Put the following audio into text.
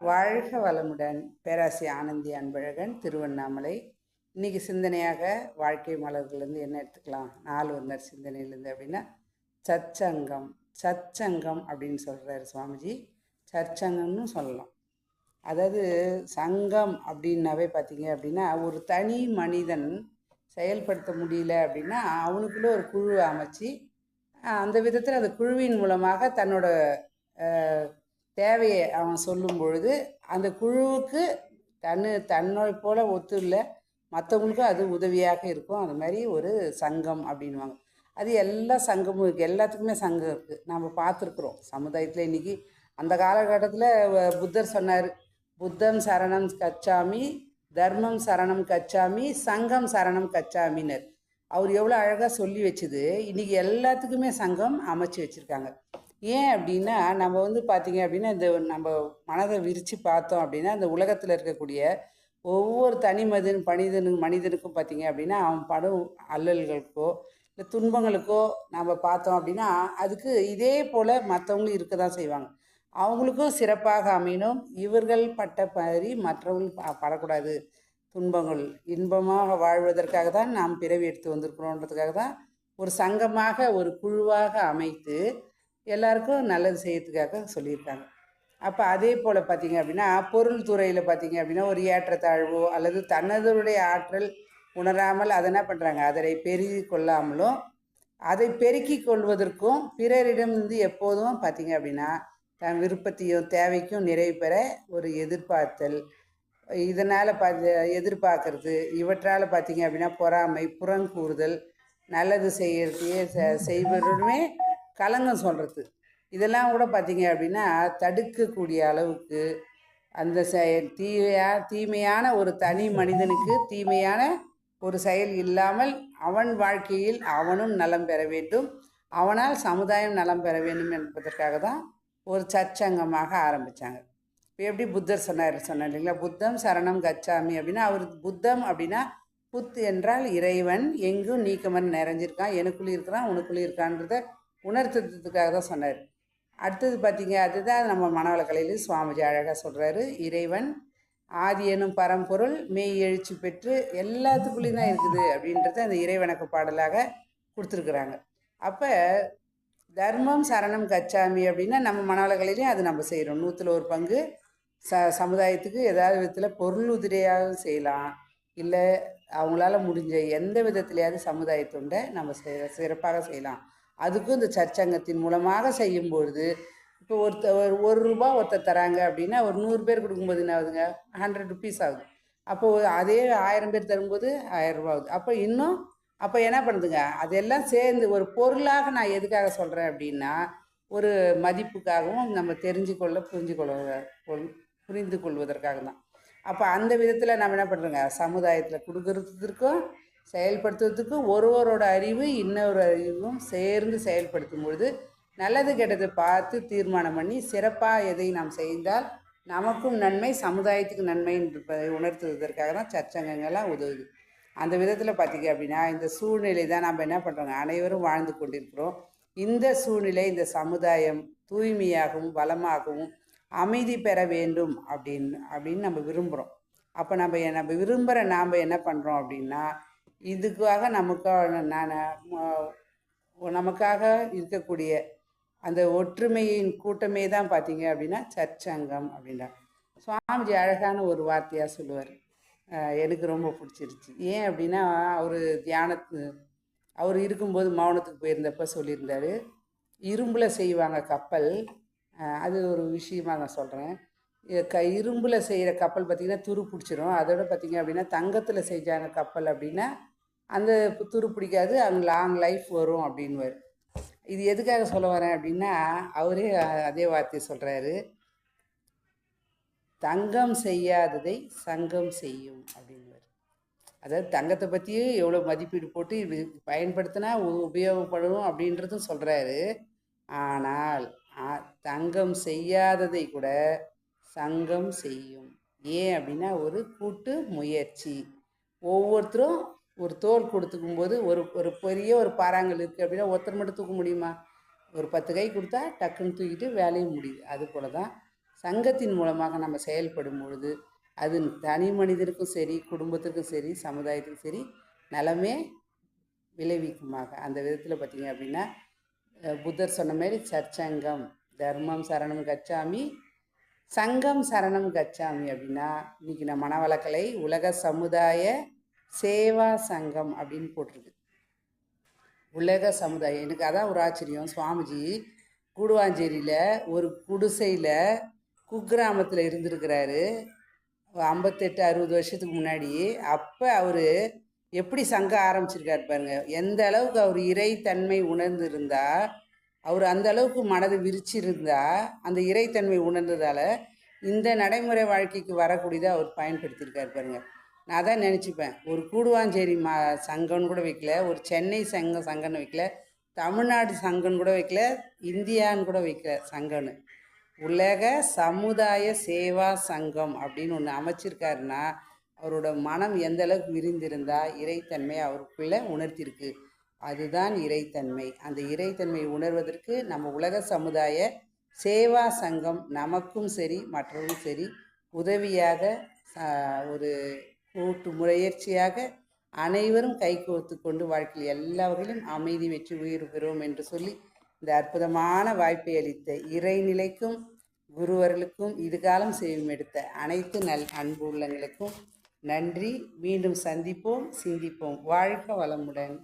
வாழ்க வளமுடன் பேராசி ஆனந்தி அன்பழகன் திருவண்ணாமலை. இன்னைக்கு சிந்தனையாக வாழ்க்கை மலர்கள்லேருந்து என்ன எடுத்துக்கலாம்? நாலு வந்தார் சிந்தனையிலேருந்து அப்படின்னா சச்சங்கம் சச்சங்கம் அப்படின்னு சொல்கிறாரு சுவாமிஜி. சச்சங்கம்னு சொல்லலாம். அதாவது சங்கம் அப்படின்னாவே பார்த்தீங்க அப்படின்னா ஒரு தனி மனிதன் செயல்படுத்த முடியல அப்படின்னா அவனுக்குள்ளே ஒரு குழு அமைச்சு அந்த விதத்தில் அந்த குழுவின் மூலமாக தன்னோட தேவையை அவன் சொல்லும் பொழுது அந்த குழுவுக்கு தன்னு தன்னை போல் ஒத்து இல்லை மற்றவங்களுக்கும் அது உதவியாக இருக்கும். அது மாதிரி ஒரு சங்கம் அப்படின்வாங்க அது எல்லா சங்கமும் இருக்குது எல்லாத்துக்குமே சங்கம் இருக்குது நம்ம பார்த்துருக்குறோம். சமுதாயத்தில் இன்றைக்கி அந்த காலகட்டத்தில் புத்தர் சொன்னார். புத்தம் சரணம் கச்சாமி தர்மம் சரணம் கச்சாமி சங்கம் சரணம் கச்சாமினர். அவர் எவ்வளோ அழகாக சொல்லி வச்சுது. இன்றைக்கி எல்லாத்துக்குமே சங்கம் அமைச்சு வச்சுருக்காங்க. ஏன் அப்படின்னா நம்ம வந்து பார்த்தீங்க அப்படின்னா இந்த நம்ம மனதை விரித்து பார்த்தோம் அப்படின்னா இந்த உலகத்தில் இருக்கக்கூடிய ஒவ்வொரு தனி மனிதன் மனிதனு மனிதனுக்கும் பார்த்தீங்க அப்படின்னா அவன் படும் அல்லல்களுக்கோ இல்லை துன்பங்களுக்கோ நம்ம பார்த்தோம் அப்படின்னா அதுக்கு இதே போல் மற்றவங்களும் இருக்க தான் செய்வாங்க. அவங்களுக்கும் சிறப்பாக அமையணும். இவர்கள் பட்ட மாதிரி மற்றவர்கள் படக்கூடாது. துன்பங்கள் இன்பமாக வாழ்வதற்காக தான் நாம் பிறவி எடுத்து வந்திருக்கிறோன்றதுக்காக தான் ஒரு சங்கமாக ஒரு குழுவாக அமைத்து எல்லாருக்கும் நல்லது செய்யறதுக்காக சொல்லியிருக்காங்க. அப்போ அதே போல் பார்த்தீங்க அப்படின்னா பொருள் துறையில் பார்த்தீங்க அப்படின்னா ஒரு ஏற்றத்தாழ்வோ அல்லது தன்னதனுடைய ஆற்றல் உணராமல் அதை என்ன பண்ணுறாங்க அதனை பெருகி கொள்ளாமலும் அதை பெருக்கிக் கொள்வதற்கும் பிறரிடமிருந்து எப்போதும் பார்த்தீங்க அப்படின்னா தன் விருப்பத்தையும் தேவைக்கும் நிறைவு பெற ஒரு எதிர்பார்த்தல் இதனால் பார்த்து எதிர்பார்க்கறது இவற்றால் பார்த்தீங்க அப்படின்னா பொறாமை புறங்கூறுதல் நல்லது செய்யறதையே செ- செய்வதுமே கலங்கம் சொல்கிறது இதெல்லாம் கூட பார்த்தீங்க அப்படின்னா தடுக்கக்கூடிய அளவுக்கு அந்த செயல் தீமையா தீமையான ஒரு தனி மனிதனுக்கு தீமையான ஒரு செயல் இல்லாமல் அவன் வாழ்க்கையில் அவனும் நலம் பெற வேண்டும். அவனால் சமுதாயம் நலம் பெற வேண்டும் என்பதற்காக தான் ஒரு சச்சங்கமாக ஆரம்பித்தாங்க இப்போ எப்படி புத்தர் சொன்னார் சொன்னார் இல்லைங்களா? புத்தம் சரணம் கச்சாமி அப்படின்னா அவர் புத்தம் அப்படின்னா புத் என்றால் இறைவன் எங்கும் நீக்கமன் நிறைஞ்சிருக்கான். எனக்குள்ளே இருக்கிறான் உனக்குள்ளே இருக்கான்றத உணர்த்துறதுக்காக தான் சொன்னார். அடுத்தது பார்த்தீங்க அதுதான் நம்ம மனவளக்கலையில் சுவாமிஜி அழகாக சொல்கிறாரு இறைவன் ஆதி எனும் பரம்பொருள் மெய் எழுச்சி பெற்று எல்லாத்துக்குள்ளேயும் தான் இருக்குது அப்படின்றத அந்த இறைவனுக்கு பாடலாக கொடுத்துருக்குறாங்க. அப்போ தர்மம் சரணம் கச்சாமி அப்படின்னா நம்ம மனவளக்கலையிலையும் அது நம்ம செய்கிறோம் நூற்றில் ஒரு பங்கு. ச சமுதாயத்துக்கு ஏதாவது விதத்தில் பொருள் உதிரியாகவும் செய்யலாம். இல்லை அவங்களால முடிஞ்ச எந்த விதத்துலையாவது சமுதாய நம்ம செ- சிறப்பாக செய்யலாம். அதுக்கும் இந்த சர்ச்சங்கத்தின் மூலமாக செய்யும் பொழுது இப்போ ஒருத்த ஒரு ஒரு ரூபா ஒருத்தர் தராங்க அப்படின்னா ஒரு நூறு பேர் கொடுக்கும்போது என்ன ஆகுதுங்க? ஹண்ட்ரட் ருபீஸ் ஆகுது. அப்போ அதே ஆயிரம் பேர் தரும்போது ஆயிரம் ரூபா ஆகுது. அப்போ இன்னும் அப்போ என்ன பண்ணுதுங்க? அதெல்லாம் சேர்ந்து ஒரு பொருளாக நான் எதுக்காக சொல்கிறேன் அப்படின்னா ஒரு மதிப்புக்காகவும் நம்ம தெரிஞ்சுக்கொள்ள புரிஞ்சு கொள்ள கொள்- புரிந்து கொள்வதற்காக தான் அப்போ அந்த விதத்தில் நம்ம என்ன பண்ணுறோங்க சமுதாயத்தில் கொடுக்கறதுக்கும் செயல்படுத்துறதுக்கு ஒருவரோட அறிவு இன்னொரு அறிவும் சேர்ந்து செயல்படுத்தும் பொழுது நல்லது கெட்டது பார்த்து தீர்மானம் பண்ணி சிறப்பாக எதை நாம் செய்தால் நமக்கும் நன்மை சமுதாயத்துக்கு நன்மை என்பதை உணர்த்துவதற்காக தான் சச்சங்கங்கள்லாம் உதவுது. அந்த விதத்தில் பார்த்தீங்க அப்படின்னா இந்த சூழ்நிலை தான் நம்ம என்ன பண்ணுறோங்க அனைவரும் வாழ்ந்து கொண்டிருக்கிறோம். இந்த சூழ்நிலை இந்த சமுதாயம் தூய்மையாகவும் வளமாகவும் அமைதி பெற வேண்டும் அப்படின்னு அப்படின்னு நம்ம விரும்புகிறோம் அப்போ நம்ம நம்ம விரும்புகிற நாம் என்ன பண்ணுறோம் அப்படின்னா இதுக்காக நமக்கு நான் நமக்காக இருக்கக்கூடிய அந்த ஒற்றுமையின் கூட்டமே தான் பார்த்தீங்க அப்படின்னா சர்ச்சங்கம் அப்படின்னா. சுவாமிஜி அழகான ஒரு வார்த்தையாக சொல்லுவார். எனக்கு ரொம்ப பிடிச்சிருச்சு. ஏன் அப்படின்னா அவர் தியானத்து அவர் இருக்கும்போது மௌனத்துக்கு போயிருந்தப்ப சொல்லியிருந்தார். இரும்பில் செய்வாங்க கப்பல். அது ஒரு விஷயமாக நான் சொல்கிறேன் க இரும்பில் செய்கிற கப்பல் பார்த்திங்கன்னா துரு பிடிச்சிரும். அதோட பார்த்திங்க அப்படின்னா தங்கத்தில் செஞ்சாங்க கப்பல் அப்படின்னா அந்த புத்தூர் பிடிக்காது அங்கே லாங் லைஃப் வரும் அப்படின்னுவார். இது எதுக்காக சொல்ல வரேன் அப்படின்னா அவரே அதே வார்த்தையை சொல்கிறாரு தங்கம் செய்யாததை சங்கம் செய்யும் அப்படின்னுவார். அதாவது தங்கத்தை பற்றியும் எவ்வளோ மதிப்பீடு போட்டு இது பயன்படுத்தினா உ- உபயோகப்படும் அப்படின்றதும் சொல்கிறாரு ஆனால் தங்கம் செய்யாததை கூட சங்கம் செய்யும். ஏன் அப்படின்னா ஒரு கூட்டு முயற்சி. ஒவ்வொருத்தரும் ஒரு தோல் கொடுத்துக்கும் போது ஒரு ஒரு பெரிய ஒரு பாறாங்கல் இருக்குது அப்படின்னா ஒருத்தர் மட்டும் தூக்க முடியுமா? ஒரு பத்து கை கொடுத்தா டக்குன்னு தூக்கிட்டு வேலையும் முடியுது. அது போல தான் சங்கத்தின் மூலமாக நம்ம செயல்படும் பொழுது அது தனி மனிதருக்கும் சரி குடும்பத்திற்கும் சரி சமுதாயத்துக்கும் சரி நலமே விளைவிக்குமாக. அந்த விதத்தில் பார்த்தீங்க அப்படின்னா புத்தர் சொன்ன மாதிரி சர்ச்சங்கம் தர்மம் சரணம் கச்சாமி சங்கம் சரணம் கச்சாமி அப்படின்னா இன்றைக்கி நம்ம மனவளக்கலை உலக சமுதாய சேவா சங்கம் அப்படின்னு போட்டிருக்கு. உலக சமுதாயம். எனக்கு அதான் ஒரு ஆச்சரியம். சுவாமிஜி கூடுவாஞ்சேரியில் ஒரு குடிசையில் குக்கிராமத்தில் இருந்திருக்கிறாரு. ஐம்பத்தெட்டு அறுபது வருஷத்துக்கு முன்னாடி. அப்போ அவர் எப்படி சங்கம் ஆரம்பிச்சிருக்காரு பாருங்க. எந்த அளவுக்கு அவர் இறைத்தன்மை உணர்ந்திருந்தா அவர் அந்த அளவுக்கு மனதை விரிச்சிருந்தா அந்த இறைத்தன்மை உணர்ந்ததால இந்த நடைமுறை வாழ்க்கைக்கு வரக்கூடியதை அவர் பயன்படுத்தியிருக்காரு பாருங்க. நான் தான் நினச்சிப்பேன். ஒரு கூடுவாஞ்சேரி மா சங்கம்னு கூட வைக்கல. ஒரு சென்னை சங்கம் சங்கம்னு வைக்கல. தமிழ்நாடு சங்கம்னு கூட வைக்கல. இந்தியான்னு கூட வைக்கல சங்கம்னு. உலக சமுதாய சேவா சங்கம் அப்படின்னு ஒன்று அமைச்சிருக்காருன்னா அவரோட மனம் எந்த அளவுக்கு விரிந்திருந்தா இறைத்தன்மை அவருக்குள்ளே உணர்த்திருக்கு. அதுதான் இறைத்தன்மை. அந்த இறைத்தன்மை உணர்வதற்கு நம்ம உலக சமுதாய சேவா சங்கம் நமக்கும் சரி மற்றவரும் சரி உதவியாக ஒரு கூட்டு முயற்சியாக அனைவரும் கைகோர்த்து கொண்டு வாழ்க்கையில் எல்லா வகையிலும் அமைதி வெற்றி உயிர் பெறுவோம் என்று சொல்லி இந்த அற்புதமான வாய்ப்பை அளித்த இறைநிலைக்கும் குருவர்களுக்கும் இதுகாலம் செய்யும் எடுத்த அனைத்து நல் அன்பு உள்ளங்களுக்கும் நன்றி. மீண்டும் சந்திப்போம் சிந்திப்போம். வாழ்க வளமுடன்.